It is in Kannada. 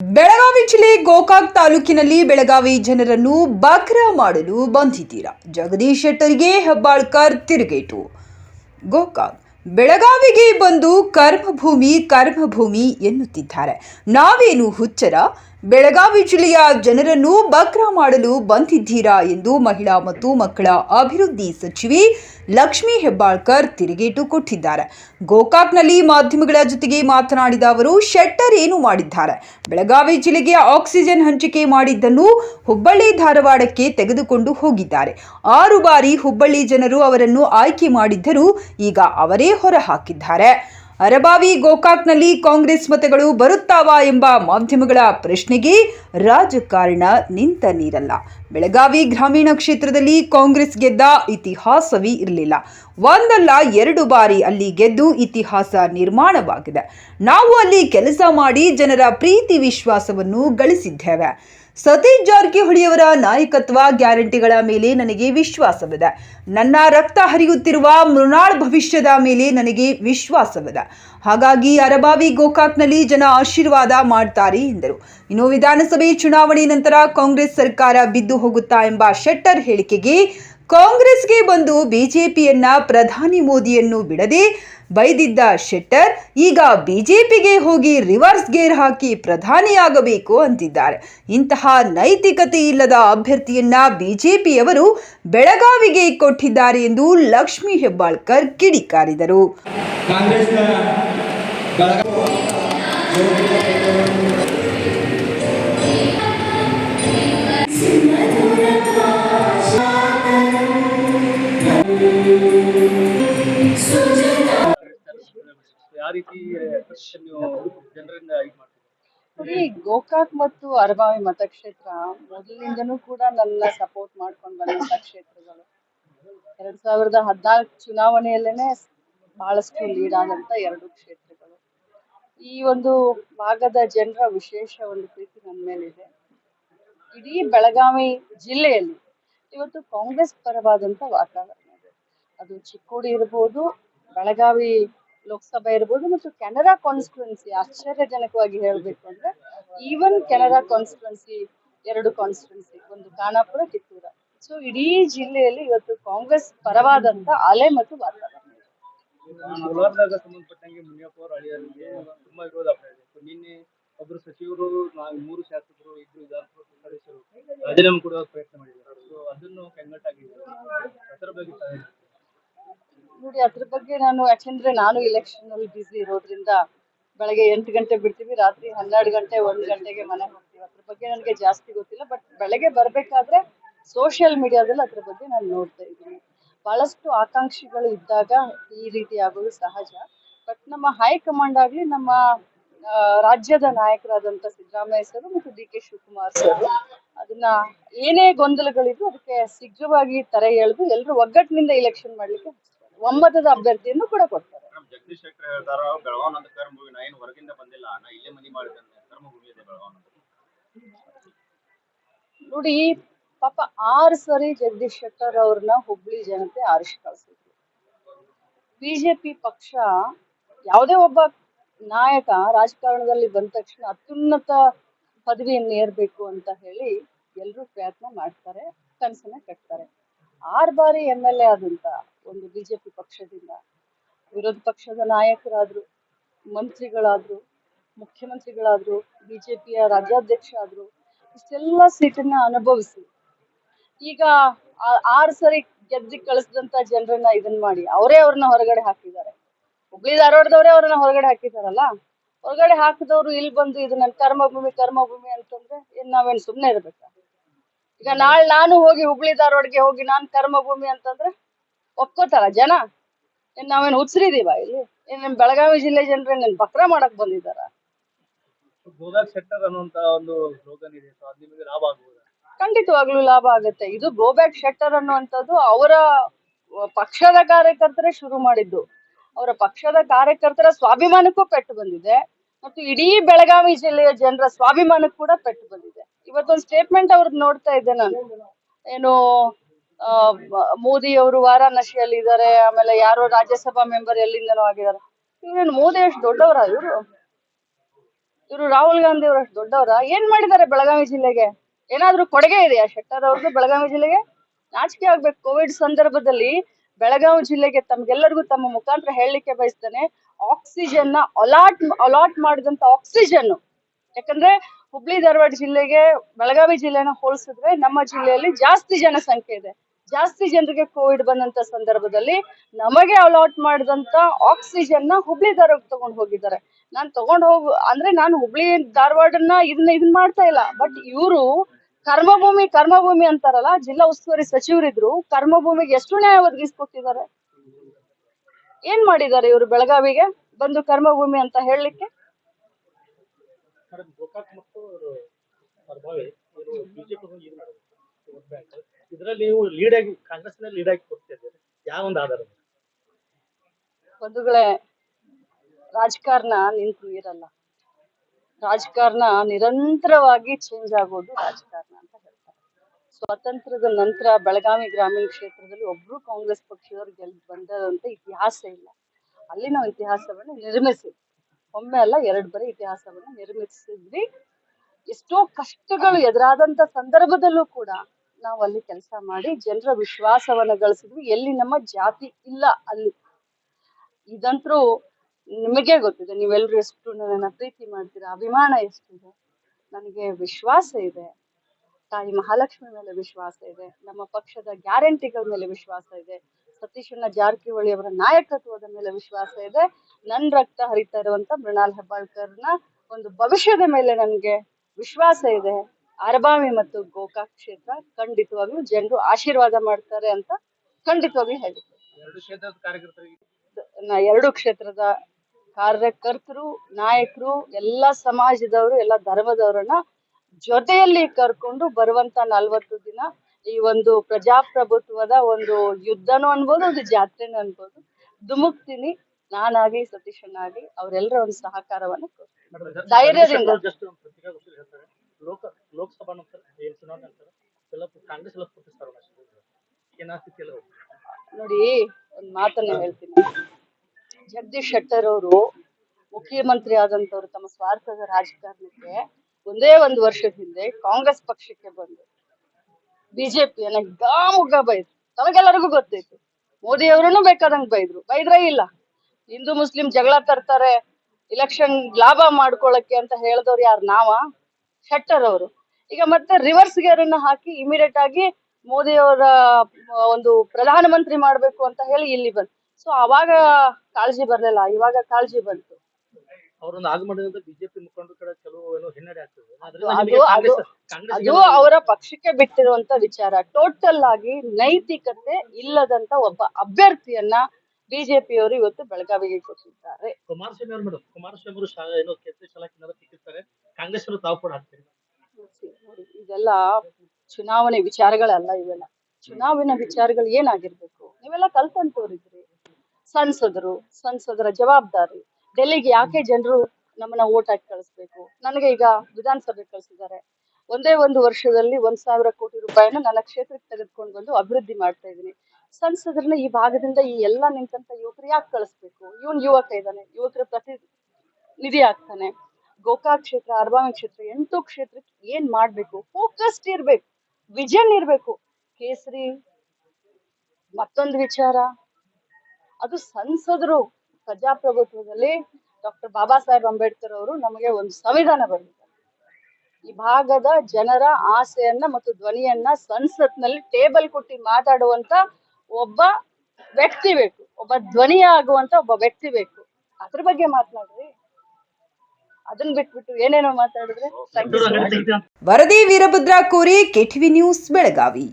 ಬೆಳಗಾವಿ ಜಿಲ್ಲೆ ಗೋಕಾಕ್ ತಾಲೂಕಿನಲ್ಲಿ ಬೆಳಗಾವಿ ಜನರನ್ನು ಬಕ್ರ ಮಾಡಲು ಬಂದಿದ್ದೀರಾ? ಜಗದೀಶ್ ಶೆಟ್ಟರಿಗೆ ಹೆಬ್ಬಾಳ್ಕರ್ ತಿರುಗೇಟು. ಗೋಕಾಕ್ ಬೆಳಗಾವಿಗೆ ಬಂದು ಕರ್ಮಭೂಮಿ ಕರ್ಮಭೂಮಿ ಎನ್ನುತ್ತಿದ್ದಾರೆ. ನಾವೇನು ಹುಚ್ಚರ? ಬೆಳಗಾವಿ ಜಿಲ್ಲೆಯ ಜನರನ್ನು ಬಕ್ರ ಮಾಡಲು ಬಂದಿದ್ದೀರಾ ಎಂದು ಮಹಿಳಾ ಮತ್ತು ಮಕ್ಕಳ ಅಭಿವೃದ್ಧಿ ಸಚಿವೆ ಲಕ್ಷ್ಮಿ ಹೆಬ್ಬಾಳ್ಕರ್ ತಿರುಗೇಟು ಕೊಟ್ಟಿದ್ದಾರೆ. ಗೋಕಾಕ್ನಲ್ಲಿ ಮಾಧ್ಯಮಗಳ ಜೊತೆಗೆ ಮಾತನಾಡಿದ ಅವರು, ಶೆಟ್ಟರ್ ಏನು ಮಾಡಿದ್ದಾರೆ? ಬೆಳಗಾವಿ ಜಿಲ್ಲೆಗೆ ಆಕ್ಸಿಜನ್ ಹಂಚಿಕೆ ಮಾಡಿದ್ದನ್ನು ಹುಬ್ಬಳ್ಳಿ ಧಾರವಾಡಕ್ಕೆ ತೆಗೆದುಕೊಂಡು ಹೋಗಿದ್ದಾರೆ. ಆರು ಬಾರಿ ಹುಬ್ಬಳ್ಳಿ ಜನರು ಅವರನ್ನು ಆಯ್ಕೆ ಮಾಡಿದ್ದರೂ ಈಗ ಅವರೇ ಹೊರಹಾಕಿದ್ದಾರೆ. ಅರಬಾವಿ ಗೋಕಾಕ್ನಲ್ಲಿ ಕಾಂಗ್ರೆಸ್ ಮತಗಳು ಬರುತ್ತಾವಾ ಎಂಬ ಮಾಧ್ಯಮಗಳ ಪ್ರಶ್ನೆಗೆ ರಾಜಕಾರಣ ನಿಂತ ನೀರಲ್ಲ. ಬೆಳಗಾವಿ ಗ್ರಾಮೀಣ ಕ್ಷೇತ್ರದಲ್ಲಿ ಕಾಂಗ್ರೆಸ್ ಗೆದ್ದ ಇತಿಹಾಸವೇ ಇರಲಿಲ್ಲ. ಒಂದಲ್ಲ ಎರಡು ಬಾರಿ ಅಲ್ಲಿ ಗೆದ್ದು ಇತಿಹಾಸ ನಿರ್ಮಾಣವಾಗಿದೆ. ನಾವು ಅಲ್ಲಿ ಕೆಲಸ ಮಾಡಿ ಜನರ ಪ್ರೀತಿ ವಿಶ್ವಾಸವನ್ನು ಗಳಿಸಿದ್ದೇವೆ. ಸತೀಶ್ ಜಾರಕಿಹೊಳಿಯವರ ನಾಯಕತ್ವ ಗ್ಯಾರಂಟಿಗಳ ಮೇಲೆ ನನಗೆ ವಿಶ್ವಾಸವಿದೆ. ನನ್ನ ರಕ್ತ ಹರಿಯುತ್ತಿರುವ ಮೃಣಾಳ್ ಭವಿಷ್ಯದ ಮೇಲೆ ನನಗೆ ವಿಶ್ವಾಸವಿದೆ. ಹಾಗಾಗಿ ಅರಬಾವಿ ಗೋಕಾಕ್ನಲ್ಲಿ ಜನ ಆಶೀರ್ವಾದ ಮಾಡ್ತಾರೆ ಎಂದರು. ಇನ್ನು ವಿಧಾನಸಭೆ ಚುನಾವಣೆ ನಂತರ ಕಾಂಗ್ರೆಸ್ ಸರ್ಕಾರ ಬಿದ್ದು ಹೋಗುತ್ತಾ ಎಂಬ ಶೆಟ್ಟರ್ ಹೇಳಿಕೆಗೆ ಕಾಂಗ್ರೆಸ್ಗೆ ಬಂದು ಬಿಜೆಪಿಯನ್ನ ಪ್ರಧಾನಿ ಮೋದಿಯನ್ನು ಬಿಡದೆ ಬೈದಿದ್ದ ಶೆಟ್ಟರ್ ಈಗ ಬಿಜೆಪಿಗೆ ಹೋಗಿ ರಿವರ್ಸ್ ಗೇರ್ ಹಾಕಿ ಪ್ರಧಾನಿಯಾಗಬೇಕು ಅಂತಿದ್ದಾರೆ. ಇಂತಹ ನೈತಿಕತೆ ಇಲ್ಲದ ಅಭ್ಯರ್ಥಿಯನ್ನ ಬಿಜೆಪಿಯವರು ಬೆಳಗಾವಿಗೆ ಕೊಟ್ಟಿದ್ದಾರೆ ಎಂದು ಲಕ್ಷ್ಮಿ ಹೆಬ್ಬಾಳ್ಕರ್ ಕಿಡಿಕಾರಿದರು. ನೋಡಿ ಗೋಕಾಕ್ ಮತ್ತು ಅರಬಾವಿ ಮತಕ್ಷೇತ್ರ ಮೊದಲಿನಿಂದನೂ ಕೂಡ ನನ್ನ ಸಪೋರ್ಟ್ ಮಾಡ್ಕೊಂಡು ಬಂದಂತ ಕ್ಷೇತ್ರಗಳು. ಎರಡ್ ಸಾವಿರದ ಹದಿನಾಲ್ಕು ಚುನಾವಣೆಯಲ್ಲೇನೆ ಬಹಳಷ್ಟು ಲೀಡ್ ಆದಂತ ಎರಡು ಕ್ಷೇತ್ರಗಳು. ಈ ಒಂದು ಭಾಗದ ಜನರ ವಿಶೇಷ ಒಂದು ಪ್ರೀತಿ ನನ್ನ ಮೇಲಿದೆ. ಇಡೀ ಬೆಳಗಾವಿ ಜಿಲ್ಲೆಯಲ್ಲಿ ಇವತ್ತು ಕಾಂಗ್ರೆಸ್ ಪರವಾದಂತ ವಾತಾವರಣ ಇದೆ. ಅದು ಚಿಕ್ಕೋಡಿ ಇರ್ಬೋದು, ಬೆಳಗಾವಿ ಲೋಕಸಭೆ ಇರ್ಬೋದು ಮತ್ತು ಕೆನರಾ ಕಾನ್ಸ್ಟಿಟ್ಯೂನ್ಸಿ ಆಶ್ಚರ್ಯಜನಕವಾಗಿ ಹೇಳಬೇಕು ಅಂದ್ರೆ ಈವನ್ ಕೆನರಾ ಕಾನ್ಸ್ಟಿಟ್ಯೂನ್ಸಿ ಎರಡು ಕಾನ್ಸ್ಟಿಟ್ಯೂನ್ಸಿ ಒಂದು ಖಾನಾಪುರ, ಕಿತ್ತೂರ. ಸೊ ಇಡೀ ಜಿಲ್ಲೆಯಲ್ಲಿ ಇವತ್ತು ಕಾಂಗ್ರೆಸ್ ಪರವಾದಂತ ಅಲೆ ಮತ್ತು ವಾತಾವರಣ. ಸಂಬಂಧಪಟ್ಟಂಗೆ ಮುನಿಯಪ್ಪ ಅವರು ಅಳಿಯರಿಗೆ ತುಂಬಾ ವಿರೋಧ ನಿನ್ನೆ ಒಬ್ರು ಸಚಿವರು ಮೂರು ಶಾಸಕರು, ಇಬ್ರು ವಿಧಾನಸಭಾ ಸದಸ್ಯರು, ರಾಜೀನಾಮೆ ಕೊಡುವ ಪ್ರಯತ್ನ ಮಾಡಿದ್ದಾರೆ. ಸೊ ಅದನ್ನು ಕೆಂಗಟ್ಟಾಗಿದೆ ಅದರ ಬಗ್ಗೆ? ನೋಡಿ, ಅದ್ರ ಬಗ್ಗೆ ನಾನು ಯಾಕೆಂದ್ರೆ ನಾನು ಎಲೆಕ್ಷನ್ ಅಲ್ಲಿ ಬಿಸಿ ಇರೋದ್ರಿಂದ ಬೆಳಗ್ಗೆ ಎಂಟು ಗಂಟೆ ಬಿಡ್ತೀವಿ, ರಾತ್ರಿ ಹನ್ನೆರಡು ಗಂಟೆ, ಒಂದು ಗಂಟೆಗೆ ಮನೆ ಹೋಗ್ತೀವಿ. ಅದ್ರ ಬಗ್ಗೆ ನನಗೆ ಜಾಸ್ತಿ ಗೊತ್ತಿಲ್ಲ ಬಟ್ ಬೆಳಗ್ಗೆ ಬರ್ಬೇಕಾದ್ರೆ ಸೋಷಿಯಲ್ ಮೀಡಿಯಾದಲ್ಲಿ ಅದ್ರ ಬಗ್ಗೆ ನಾನು ನೋಡ್ತಾ ಇದ್ದೀನಿ. ಬಹಳಷ್ಟು ಆಕಾಂಕ್ಷಿಗಳು ಇದ್ದಾಗ ಈ ರೀತಿ ಆಗೋದು ಸಹಜ. ಬಟ್ ನಮ್ಮ ಹೈಕಮಾಂಡ್ ಆಗ್ಲಿ ನಮ್ಮ ರಾಜ್ಯದ ನಾಯಕರಾದಂತ ಸಿದ್ದರಾಮಯ್ಯ ಸರ್ ಮತ್ತು ಡಿ ಕೆ ಶಿವಕುಮಾರ್ ಸರ್, ಅದನ್ನ ಏನೇ ಗೊಂದಲಗಳಿದ್ರು ಅದಕ್ಕೆ ಶೀಘ್ರವಾಗಿ ತರೆ ಎಳೆದು ಎಲ್ಲರೂ ಒಗ್ಗಟ್ಟಿನಿಂದ ಎಲೆಕ್ಷನ್ ಮಾಡ್ಲಿಕ್ಕೆ ಒಮ್ಮತದ ಅಭ್ಯರ್ಥಿಯನ್ನು ಕೂಡ ಕೊಡ್ತಾರೆ. ಮೇಡಮ್ ಜಗದೀಶ್ ಶೆಟ್ಟರ್ ಹೇಳ್ತಾರ ಬೆಳಗಾವ್ ನಂದು ಕರ್ಮಭೂಮಿ ನಾ ಏನು ಹೊರಗಿಂದ ಬಂದಿಲ್ಲ ನಾ ಇಲ್ಲೇ ಮನಿ ಮಾಡಿದ್ದೇನೆ ಕರ್ಮಭೂಮಿ ಇದೆ ಬೆಳಗಾವ್ ನೋಡಿ ಪಾಪ ಆರು ಸರಿ ಜಗದೀಶ್ ಶೆಟ್ಟರ್ ಅವ್ರನ್ನ ಹುಬ್ಳಿ ಜನತೆ ಆರಿಸಿ ಕಳ್ಸಿದ್ರು. ಬಿಜೆಪಿ ಪಕ್ಷ ಯಾವುದೇ ಒಬ್ಬ ನಾಯಕ ರಾಜಕಾರಣದಲ್ಲಿ ಬಂದ ತಕ್ಷಣ ಅತ್ಯುನ್ನತ ಪದವಿಯನ್ನು ಏರ್ಬೇಕು ಅಂತ ಹೇಳಿ ಎಲ್ಲರೂ ಪ್ರಯತ್ನ ಮಾಡ್ತಾರೆ ಕನಸನ್ನ ಕಟ್ತಾರೆ. ಆರು ಬಾರಿ ಎಂ ಎಲ್ ಎ ಆದಂತ ಒಂದು ಬಿಜೆಪಿ ಪಕ್ಷದಿಂದ ವಿರೋಧ ಪಕ್ಷದ ನಾಯಕರಾದ್ರು, ಮಂತ್ರಿಗಳಾದ್ರು, ಮುಖ್ಯಮಂತ್ರಿಗಳಾದ್ರು ಬಿಜೆಪಿಯ ರಾಜ್ಯಾಧ್ಯಕ್ಷ ಆದ್ರು ಇಷ್ಟೆಲ್ಲ ಸೀಟನ್ನ ಅನುಭವಿಸಿ. ಈಗ ಆರು ಸರಿ ಗೆದ್ದಿ ಕಳಿಸಿದಂತ ಜನರನ್ನ ಇದನ್ ಮಾಡಿ, ಅವರೇ ಅವ್ರನ್ನ ಹೊರಗಡೆ ಹಾಕಿದ್ದಾರೆ. ಹುಬ್ಳಿ ಧಾರವಾಡದವರೇ ಅವ್ರನ್ನ ಹೊರಗಡೆ ಹಾಕಿದಾರಲ್ಲ, ಹೊರಗಡೆ ಹಾಕಿದವ್ರು ಇಲ್ಲಿ ಬಂದು ಇದು ನನ್ನ ಕರ್ಮಭೂಮಿ ಕರ್ಮಭೂಮಿ ಅಂತಂದ್ರೆ ಏನ್ ನಾವೇನ್ ಸುಮ್ನೆ ಇರ್ಬೇಕಾ? ಈಗ ನಾಳೆ ನಾನು ಹೋಗಿ ಹುಬ್ಳಿ ಧಾರವಾಡಗೆ ಹೋಗಿ ನಾನ್ ಕರ್ಮಭೂಮಿ ಅಂತಂದ್ರೆ ಒಪ್ಕೋತಾರ ಜನ? ಇನ್ ನಾವೇನ್ ಹುಚ್ರಿದೀವ ಇಲ್ಲಿ? ಏನ್ ನಿಮ್ ಬೆಳಗಾವಿ ಜಿಲ್ಲೆ ಜನರ ನಿನ್ ಬಕ್ರ ಮಾಡಕ್ ಬಂದಿದಾರ So, ಗೋಗಾಕ್ ಶೆಟ್ಟರ್ ಅನ್ನುವಂತ ಒಂದು ಸ್ಲೋಗನ್ ಇದೆ ಸೊ ಅದು ನಿಮಗೆ ಲಾಭ ಆಗ್ಬೋದಾ ಖಂಡಿತವಾಗ್ಲೂ ಲಾಭ ಆಗುತ್ತೆ. ಇದು ಗೋಬ್ಯಾಕ್ ಶೆಟ್ಟರ್ ಅನ್ನುವಂಥದ್ದು ಅವರ ಪಕ್ಷದ ಕಾರ್ಯಕರ್ತರೇ ಶುರು ಮಾಡಿದ್ದು. ಅವರ ಪಕ್ಷದ ಕಾರ್ಯಕರ್ತರ ಸ್ವಾಭಿಮಾನಕ್ಕೂ ಪೆಟ್ಟು ಬಂದಿದೆ. ಮತ್ತು ಇಡೀ ಬೆಳಗಾವಿ ಜಿಲ್ಲೆಯ ಜನರ ಸ್ವಾಭಿಮಾನಕ್ಕೂ ಕೂಡ ಪೆಟ್ಟು ಬಂದಿದೆ. ಇವತ್ತೊಂದು ಸ್ಟೇಟ್ಮೆಂಟ್ ಅವ್ರದ್ದು ನೋಡ್ತಾ ಇದ್ದೆ ನಾನು. ಏನು ಮೋದಿ ಅವರು ವಾರಾಣಸಿಯಲ್ಲಿ ಇದ್ದಾರೆ ಆಮೇಲೆ ಯಾರೋ ರಾಜ್ಯಸಭಾ ಮೆಂಬರ್ ಎಲ್ಲಿಂದನೂ ಆಗಿದ್ದಾರೆ ಇವ್ರೇನು ಮೋದಿ ಅಷ್ಟು ದೊಡ್ಡವರ ಇವರು? ಇವರು ರಾಹುಲ್ ಗಾಂಧಿ ಅವರು ಅಷ್ಟು ದೊಡ್ಡವರ? ಏನ್ ಮಾಡಿದ್ದಾರೆ ಬೆಳಗಾವಿ ಜಿಲ್ಲೆಗೆ? ಏನಾದ್ರೂ ಕೊಡುಗೆ ಇದೆಯಾ ಶೆಟ್ಟರ್ ಅವ್ರದ್ದು ಬೆಳಗಾವಿ ಜಿಲ್ಲೆಗೆ? ನಾಚಿಕೆ ಆಗ್ಬೇಕು. ಕೋವಿಡ್ ಸಂದರ್ಭದಲ್ಲಿ ಬೆಳಗಾವಿ ಜಿಲ್ಲೆಗೆ ತಮ್ಗೆಲ್ಲರಿಗೂ ತಮ್ಮ ಮುಖಾಂತರ ಹೇಳಲಿಕ್ಕೆ ಬಯಸ್ತೇನೆ. ಆಕ್ಸಿಜನ್ನ ಅಲಾಟ್ ಅಲಾಟ್ ಮಾಡಿದಂತ ಆಕ್ಸಿಜನ್ ಯಾಕಂದ್ರೆ ಹುಬ್ಳಿ ಧಾರವಾಡ ಜಿಲ್ಲೆಗೆ ಬೆಳಗಾವಿ ಜಿಲ್ಲೆನ ಹೋಲಿಸಿದ್ರೆ ನಮ್ಮ ಜಿಲ್ಲೆಯಲ್ಲಿ ಜಾಸ್ತಿ ಜನಸಂಖ್ಯೆ ಇದೆ. ಜಾಸ್ತಿ ಜನರಿಗೆ ಕೋವಿಡ್ ಬಂದಂತ ಸಂದರ್ಭದಲ್ಲಿ ನಮಗೆ ಅಲಾಟ್ ಮಾಡಿದಂತ ಆಕ್ಸಿಜನ್ನ ಹುಬ್ಳಿ ಧಾರವಾಡ ತಗೊಂಡ್ ಹೋಗಿದ್ದಾರೆ. ನಾನ್ ತಗೊಂಡ್ ಹೋಗು, ಅಂದ್ರೆ ನಾನು ಹುಬ್ಳಿ ಧಾರವಾಡನ್ನ ಇದನ್ನ ಇದನ್ನ ಮಾಡ್ತಾ ಇಲ್ಲ. ಬಟ್ ಇವರು ಕರ್ಮಭೂಮಿ ಕರ್ಮಭೂಮಿ ಅಂತಾರಲ್ಲ, ಜಿಲ್ಲಾ ಉಸ್ತುವಾರಿ ಸಚಿವರಿದ್ರು, ಕರ್ಮಭೂಮಿಗೆ ಎಷ್ಟು ನ್ಯಾಯ ಒದಗಿಸ್ಕೊಟ್ಟಿದ್ದಾರೆ? ಏನ್ ಮಾಡಿದ್ದಾರೆ ಇವರು ಬೆಳಗಾವಿಗೆ? ಬಂದು ಕರ್ಮಭೂಮಿ ಅಂತ ಹೇಳಲಿಕ್ಕೆ? ಮೇಡಮ್ ಗೋಕಾಕ್ ಮತ್ತು ಪರಭಾವಿ ಇವರು ಬಿಜೆಪಿ ಇದು ವೋಟ್ ಬ್ಯಾಂಕ್ ಇದರಲ್ಲಿ ನೀವು ಲೀಡ್ ಆಗಿ ಕಾಂಗ್ರೆಸ್ನ ಲೀಡ್ ಆಗಿ ಕೊಡ್ತಾ ಇದ್ದೀರಿ. ಯಾವ ಒಂದು ಆಧಾರ? ಬಂಧುಗಳೇ, ರಾಜಕಾರಣ ನಿಂತು ಇರಲ್ಲ. ರಾಜಕಾರಣ ನಿರಂತರವಾಗಿ ಚೇಂಜ್ ಆಗೋದು ರಾಜಕಾರಣ ಅಂತ ಹೇಳ್ತಾರೆ. ಸ್ವಾತಂತ್ರ್ಯದ ನಂತರ ಬೆಳಗಾವಿ ಗ್ರಾಮೀಣ ಕ್ಷೇತ್ರದಲ್ಲಿ ಒಬ್ರು ಕಾಂಗ್ರೆಸ್ ಪಕ್ಷದವ್ರು ಗೆದ್ದು ಬಂದದಂತ ಇತಿಹಾಸ ಇಲ್ಲ. ಅಲ್ಲಿ ನಾವು ಇತಿಹಾಸವನ್ನು ನಿರ್ಮಿಸಿ ಒಮ್ಮೆ ಅಲ್ಲ ಎರಡು ಬರೀ ಇತಿಹಾಸವನ್ನು ನಿರ್ಮಿಸಿದ್ವಿ. ಎಷ್ಟೋ ಕಷ್ಟಗಳು ಎದುರಾದಂತ ಸಂದರ್ಭದಲ್ಲೂ ಕೂಡ ನಾವು ಅಲ್ಲಿ ಕೆಲಸ ಮಾಡಿ ಜನರ ವಿಶ್ವಾಸವನ್ನ ಗಳಿಸಿದ್ವಿ. ಎಲ್ಲಿ ನಮ್ಮ ಜಾತಿ ಇಲ್ಲ ಅಲ್ಲಿ. ಇದಂತರೂ ನಿಮಗೆ ಗೊತ್ತಿದೆ ನೀವೆಲ್ಲರೂ ಎಷ್ಟು ನನ್ನ ಪ್ರೀತಿ ಮಾಡ್ತೀರಾ, ಅಭಿಮಾನ ಎಷ್ಟಿದೆ ನನಗೆ ವಿಶ್ವಾಸ ಇದೆ, ತಾಯಿ ಮಹಾಲಕ್ಷ್ಮಿ ಮೇಲೆ ವಿಶ್ವಾಸ ಇದೆ, ನಮ್ಮ ಪಕ್ಷದ ಗ್ಯಾರಂಟಿಗಳ ಮೇಲೆ ವಿಶ್ವಾಸ ಇದೆ, ಸತೀಶಣ್ಣ ಜಾರಕಿಹೊಳಿ ಅವರ ನಾಯಕತ್ವದ ಮೇಲೆ ವಿಶ್ವಾಸ ಇದೆ ನನ್ನ ರಕ್ತ ಹರಿತಾ ಇರುವಂತ ಮೃಣಾಲ್ ಹೆಬ್ಬಾಳ್ಕರ್ನ ಒಂದು ಭವಿಷ್ಯದ ಮೇಲೆ ನನಗೆ ವಿಶ್ವಾಸ ಇದೆ. ಅರಬಾವಿ ಮತ್ತು ಗೋಕಾಕ್ ಕ್ಷೇತ್ರ ಖಂಡಿತವಾಗ್ಲೂ ಜನರು ಆಶೀರ್ವಾದ ಮಾಡ್ತಾರೆ ಅಂತ ಖಂಡಿತವಾಗ್ಲೂ ಹೇಳಿ ಎರಡು ಕ್ಷೇತ್ರದ ಕಾರ್ಯಕರ್ತರಿಗೆ? ನ- ಎರಡು ಕ್ಷೇತ್ರದ ಕಾರ್ಯಕರ್ತರು ನಾಯಕರು ಎಲ್ಲ ಸಮಾಜದವರು ಎಲ್ಲ ಧರ್ಮದವರನ್ನ ಜೊತೆಯಲ್ಲಿ ಕರ್ಕೊಂಡು ಬರುವಂತ ನಲ್ವತ್ತು ದಿನ ಈ ಒಂದು ಪ್ರಜಾಪ್ರಭುತ್ವದ ಒಂದು ಯುದ್ಧನೂ ಅನ್ಬೋದು ಒಂದು ಜಾತ್ರೆನೂ ಅನ್ಬೋದು. ಧುಮುಕ್ತೀನಿ. ನಾನಾಗಿ ಸತೀಶನಾಗಿ ಅವರೆಲ್ಲರ ಒಂದು ಸಹಕಾರವನ್ನು. ಧೈರ್ಯದಿಂದ. ಲೋಕಸಭಾ ನೋಡಿ ಒಂದ್ ಮಾತನ್ನ ಹೇಳ್ತೀನಿ. ಜಗದೀಶ್ ಶೆಟ್ಟರ್ ಅವರು ಮುಖ್ಯಮಂತ್ರಿ ಆದಂತವ್ರು ತಮ್ಮ ಸ್ವಾರ್ಥದ ರಾಜಕಾರಣಕ್ಕೆ ಒಂದೇ ಒಂದು ವರ್ಷದ ಹಿಂದೆ ಕಾಂಗ್ರೆಸ್ ಪಕ್ಷಕ್ಕೆ ಬಂದು ಬಿಜೆಪಿಯನ್ನ ಗಾಮುಗ ಬೈದ್ರು. ತಮಗೆಲ್ಲರಿಗೂ ಗೊತ್ತೈತಿ. ಮೋದಿ ಅವರನ್ನು ಬೇಕಾದಂಗ್ ಬೈದ್ರು. ಬೈದ್ರೆ ಇಲ್ಲ. ಹಿಂದೂ ಮುಸ್ಲಿಂ ಜಗಳ ತರ್ತಾರೆ ಇಲೆಕ್ಷನ್ ಲಾಭ ಮಾಡ್ಕೊಳಕ್ಕೆ ಅಂತ ಹೇಳಿದವ್ರು ಯಾರು ನಾವ? ಶೆಟ್ಟರ್ ಅವರು. ಈಗ ಮತ್ತೆ ರಿವರ್ಸ್ ಗೇರ್ ಅನ್ನ ಹಾಕಿ ಇಮಿಡಿಯೇಟ್ ಆಗಿ ಮೋದಿ ಅವರ ಒಂದು ಪ್ರಧಾನಮಂತ್ರಿ ಮಾಡ್ಬೇಕು ಅಂತ ಹೇಳಿ ಇಲ್ಲಿ ಬಂತು ಸೊ ಅವಾಗ ಕಾಳಜಿ ಬರ್ಲಿಲ್ಲ ಇವಾಗ ಕಾಳಜಿ ಬಂತು. ಅವರೊಂದು ಆಗಮನದಿಂದ ಬಿಜೆಪಿ ಮುಖಂಡರ ಕಡೆ ಕೆಲವು ಏನೋ ಹಿನ್ನಡೆ ಆಗ್ತದೆ. ಅದು ಅವರ ಪಕ್ಷಕ್ಕೆ ಬಿಟ್ಟಿರುವಂತ ವಿಚಾರ. ಟೋಟಲ್ ಆಗಿ ನೈತಿಕತೆ ಇಲ್ಲದಂತ ಒಬ್ಬ ಅಭ್ಯರ್ಥಿಯನ್ನ ಬಿಜೆಪಿಯವರು ಇವತ್ತು ಬೆಳಗಾವಿಗೆ ಕೊಟ್ಟಿದ್ದಾರೆ ಕುಮಾರಸ್ವಾಮಿ ಅವರು ಮೇಡಮ್ ಕುಮಾರಸ್ವಾಮಿ ಅವರು ಏನೋ ಸಿಕ್ಕಿರ್ತಾರೆ ಕಾಂಗ್ರೆಸ್ ಅವರು ತಾವು ಕೂಡ ಹಾಕ್ತೀರಿ. ಇದೆಲ್ಲ ಚುನಾವಣೆ ವಿಚಾರಗಳಲ್ಲ ಇವೆಲ್ಲ. ಚುನಾವಣೆ ವಿಚಾರಗಳು ಏನಾಗಿರ್ಬೇಕು? ನೀವೆಲ್ಲ ಕಲ್ತಂತವ್ರಿದ್ರಿ ಸಂಸದರು ಸಂಸದರ ಜವಾಬ್ದಾರಿ. ಡೆಲ್ಲಿಗೆ ಯಾಕೆ ಜನರು ನಮ್ಮನ್ನ ಓಟ್ ಹಾಕಿ ಕಳಿಸ್ಬೇಕು? ನನಗೆ ಈಗ ವಿಧಾನಸಭೆ ಕಳಿಸಿದ್ದಾರೆ. ಒಂದೇ ಒಂದು ವರ್ಷದಲ್ಲಿ ಒಂದ್ ಸಾವಿರ ಕೋಟಿ ರೂಪಾಯಿನ ನನ್ನ ಕ್ಷೇತ್ರಕ್ಕೆ ತೆಗೆದುಕೊಂಡು ಬಂದು ಅಭಿವೃದ್ಧಿ ಮಾಡ್ತಾ ಇದ್ದೀನಿ. ಸಂಸದರನ್ನ ಈ ಭಾಗದಿಂದ ಈ ಎಲ್ಲ ನಿಂತಂತ ಯುವಕರು ಯಾಕೆ ಕಳಿಸ್ಬೇಕು? ಇವನ್ ಯುವಕ ಇದ್ದಾನೆ ಯುವಕರ ಪ್ರತಿ ನಿಧಿ ಆಗ್ತಾನೆ. ಗೋಕಾಕ್ ಕ್ಷೇತ್ರ ಅರ್ಬಾವಿ ಕ್ಷೇತ್ರ, ಎಂಟು ಕ್ಷೇತ್ರಕ್ಕೆ ಏನ್ ಮಾಡ್ಬೇಕು? ಫೋಕಸ್ಡ್ ಇರ್ಬೇಕು ವಿಜನ್ ಇರ್ಬೇಕು. ಕೇಸರಿ, ಮತ್ತೊಂದು ವಿಚಾರ. ಅದು ಸಂಸದರು, ಪ್ರಜಾಪ್ರಭುತ್ವದಲ್ಲಿ ಡಾಕ್ಟರ್ ಬಾಬಾ ಸಾಹೇಬ್ ಅಂಬೇಡ್ಕರ್ ಅವರು ನಮಗೆ ಒಂದು ಸಂವಿಧಾನ ಬಂದಿದೆ ಈ ಭಾಗದ ಜನರ ಆಸೆಯನ್ನ ಮತ್ತು ಧ್ವನಿಯನ್ನ ಸಂಸತ್ನಲ್ಲಿ ಟೇಬಲ್ ಕೊಟ್ಟಿ ಮಾತಾಡುವಂತ ಒಬ್ಬ ವ್ಯಕ್ತಿ ಬೇಕು ಒಬ್ಬ ಧ್ವನಿ ಆಗುವಂತ ಒಬ್ಬ ವ್ಯಕ್ತಿ ಬೇಕು. ಅದ್ರ ಬಗ್ಗೆ ಮಾತನಾಡ್ರಿ. ಅದನ್ನ ಬಿಟ್ಬಿಟ್ಟು ಏನೇನೋ ಮಾತಾಡಿದ್ರೆ. ವರದಿ ವೀರಭದ್ರ ಕೋರಿ ಕೆಟಿವಿ ನ್ಯೂಸ್ ಬೆಳಗಾವಿ.